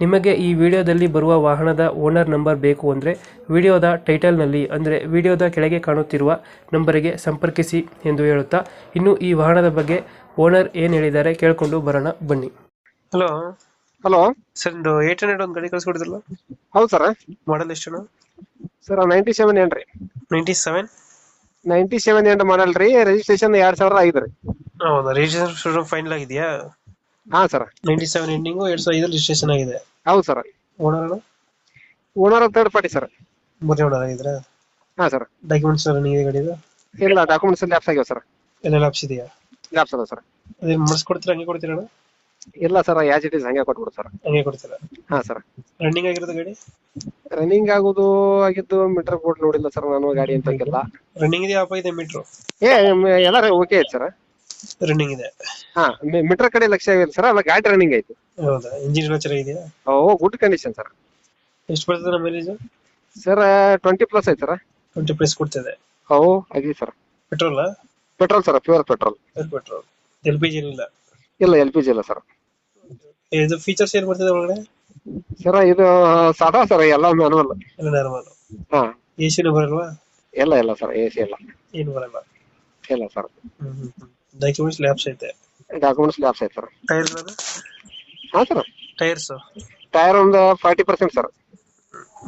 ನಿಮಗೆ ಈ ವಿಡಿಯೋದಲ್ಲಿ ಬರುವ ವಾಹನದ ಓನರ್ ನಂಬರ್ ಬೇಕು ಅಂದರೆ ವಿಡಿಯೋದ ಟೈಟಲ್ನಲ್ಲಿ ಅಂದರೆ ವಿಡಿಯೋದ ಕೆಳಗೆ ಕಾಣುತ್ತಿರುವ ನಂಬರಿಗೆ ಸಂಪರ್ಕಿಸಿ ಎಂದು ಹೇಳುತ್ತಾ ಇನ್ನು ಈ ವಾಹನದ ಬಗ್ಗೆ ಓನರ್ ಏನು ಹೇಳಿದ್ದಾರೆ ಕೇಳಿಕೊಂಡು ಬರೋಣ ಬನ್ನಿ. ಹಲೋ. ಹಲೋ. ಸರ್ ಒಂದು ಏಟ್ ಹಂಡ್ರೆಡ್ ಒಂದು ಗಾಡಿ ಕಳಿಸ್ಕೊಡಿದ್ರಲ್ಲ? ಹೌದು ಸರ್. ಮಾಡಲ್ ಎಷ್ಟು ಸರ್ ನೈಂಟಿ ಸೆವೆನ್ ಏನ್ರಿ? Ninety seven? ನೈಂಟಿ ಸೆವೆನ್ ಏನು ಮಾಡಲ್ ರೀ ರಿಜಿಸ್ಟ್ರೇಷನ್ ಎರಡ್ ಸಾವಿರ ಐದು ರೀ ಹೌದಾ ರಿಜಿಸ್ಟ್ರೇಷನ್ ಫೈನಲ್ ಆಗಿದೆಯಾ? ಹಾ ಸರ್. ನೈಂಟಿ ಸೆವೆನ್ ಎಂಡಿಂಗು ಎರಡು ಸಾವಿರ ಐದಲ್ಲಿ ರಿಜಿಸ್ಟ್ರೇಷನ್ ಆಗಿದೆ. ಹೌದು sir. Owner owner third party sir. ಮೂರನೇ ಓನರ್ ಆಗಿದ್ರೆ ಹಾ ಸರ್. ಡಾಕ್ಯುಮೆಂಟ್ಸ್ ರನ್ನಿಂಗ್ ಇದೆ ಗಾಡಿದು ಇಲ್ಲ ಡಾಕ್ಯುಮೆಂಟ್ಸ್ ಲ್ಯಾಪ್ಸ್ ಆಗ್ಯಾವ ಸರ್. ಎಲ್ಲ ಆಪ್ಸ್ ಇದೆಯಾ? ಲ್ಯಾಪ್ಸ್ ಅದ ಸರ್. ಅದೇ ಮಾಡಿಸ್ಕೊಡ್ತೀರಾ ಹಂಗೆ ಕೊಡ್ತೀರಾ ಅಣ್ಣ? ಇಲ್ಲ ಸರ್ ಯಾಸ್ ಇಟ್ ಇಸ್ ಹಂಗೆ ಕೊಟ್ಬಿಡು ಸರ್. ಹಂಗೆ ಕೊಡ್ತೀರಾ? ಹಾ ಸರ್. ರನ್ನಿಂಗ್ ಆಗಿರೋದು ಗಾಡಿ? ರನ್ನಿಂಗ್ ಆಗೋದು ಆಗಿದ್ದು ಮೀಟರ್ ಬೋರ್ಡ್ ನೋಡಿಲ್ಲ ಸರ್ ನಾನು ಗಾಡಿ ಅಂತ ರನ್ನಿಂಗ್ ಇದೆ ಆಫ್ ಇದೆ ಮೀಟ್ರು ಏ ಎಲ್ಲ ಓಕೆ ಐತೆ ಸರ್. ರನ್ನಿಂಗ್ ಇದೆ. ಹಾ ಮೀಟರ್ ಕಡೆ ಲಕ್ಷ ಆಗಿಲ್ಲ ಸರ್ ಅಲ್ಲ ಗಾಡಿ ರನ್ನಿಂಗ್ ಐತಿ ಹೌದಾ? ಇಂಜಿನ್ ಎಲ್ಲ ಚೆನ್ನಾಗಿದೆಯಾ? ಓ ಗುಡ್ ಕಂಡೀಷನ್ ಸರ್ ಎಷ್ಟು ಬರ್ತದೆ ಮೈಲೇಜ್ ಸರ್ ಟ್ವೆಂಟಿ ಪ್ಲಸ್ ಐತೆ ಸರ್ ಟ್ವೆಂಟಿ ಪ್ಲಸ್ ಕೊಡ್ತದೆ. ಓ ಆಗಿ sir petrol petrol sir pure petrol petrol L P G ಇಲ್ಲ. ಇಲ್ಲ ಎಲ್ ಪಿ ಜಿ ಇಲ್ಲ ಸರ್ ಇದು ಫೀಚರ್ಸ್ ಏನ್ ಬರ್ತದೆ ಒಳಗಡೆ? ಸರ್ ಇದು ಸಾದಾ ಸರ್ ಎಲ್ಲ ಮ್ಯಾನುವಲ್ ಎಲ್ಲ ನಾರ್ಮಲ್ ಹಾ. ಎ ಸಿನೂ ಬರಲ್ವಾ? ಇಲ್ಲ ಇಲ್ಲ ಸರ್ ಎ ಸಿ ಇಲ್ಲ. ಏನು ಬರಲ್ಲ. ಇಲ್ಲ ಸರ್ ಹ್ಮ್ ಹ್ಮ್. ಡಾಕ್ಯುಮೆಂಟ್ಸ್ ಲ್ಯಾಬ್ಸ್ ಐತೆ. ಡಾಕ್ಯುಮೆಂಟ್ಸ್ ಲ್ಯಾಪ್ಸ್ ಐತೆ ಸರ್. ಟೈರ್ ಹಾ ಸರ್. ಟೈರ್ಸ್ ಟೈರ್ ಒಂದು ಫಾರ್ಟಿ ಪರ್ಸೆಂಟ್ ಸರ್.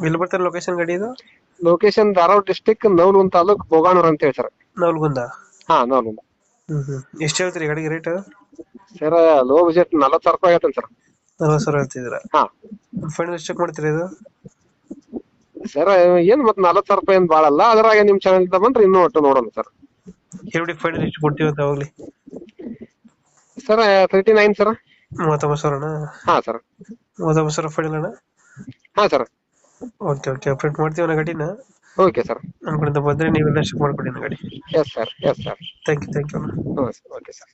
ಎಲ್ಲಿ ಬರ್ತಾರೆ ಲೊಕೇಶನ್ ಗಾಡಿ ಇದು? ಲೊಕೇಶನ್ ಧಾರವಾಡ ಡಿಸ್ಟಿಕ್ ನವಲಗುಂದ ತಾಲೂಕ್ ಬೋಗಾನೂರ್ ಅಂತ ಹೇಳಿ ಸರ್. ನವಲ್ಗುಂದ? ಹಾ ನವಲಗುಂದ. ಹ್ಮ್ ಹ್ಮ್. ಎಷ್ಟು ಹೇಳ್ತೀರಿ ಗಡಿಗೆ ರೇಟ್ ಸರ್ ಲೋ ಬಜೆಟ್ ನಲವತ್ತು ಸಾವಿರ ರೂಪಾಯಿ ಆಗತ್ತೆ ಸರ್. ನಲ್ವತ್ತು ಸಾವಿರ ಹೇಳ್ತಿದ್ದೀರಾ? ಹಾ. ಫೈನಲ್ ಎಷ್ಟು ಚೆಕ್ ಮಾಡ್ತೀರಿ ಇದು? ಸರ್ ಏನ್ ಮತ್ತೆ ನಲವತ್ತು ಸಾವಿರ ರೂಪಾಯಿ ಏನು ಭಾಳ ಅಲ್ಲ ಅದ್ರಾಗ ನಿಮ್ಮ ಚಾನಲ್ ಬಂದ್ರೆ ಇನ್ನೂ ಒಟ್ಟು ನೋಡೋಣ ಸರ್. ಎರಡು ಫೈನಲ್ ಎಷ್ಟು ಕೊಡ್ತೀವಿ ಅಂತ ಅವಾಗಲಿ? Sir thirty nine sir. ಮೂವತ್ತೊಂಬತ್ತು ಸಾವಿರ ಅಣ್ಣ? ಹಾ ಸರ್. ಮೂವತ್ತೊಂಬತ್ತು ಸಾವಿರ ಫೈನಲ್ ಅಣ್ಣ? ಹಾಂ ಸರ್. ಓಕೆ ಓಕೆ ಅಪ್ಡೇಟ್ ಮಾಡ್ತೀವಿ ಅಣ್ಣ ಗಾಡಿನ? Okay sir. ನಮ್ಮ ಕಡೆಯಿಂದ ಬಂದರೆ ನೀವೆಲ್ಲ ಚೆಕ್ ಮಾಡ್ಕೊಡಿ ಅಣ್ಣ ಗಾಡಿ. Yes sir yes sir thank you thank you ಅಣ್ಣ. Okay sir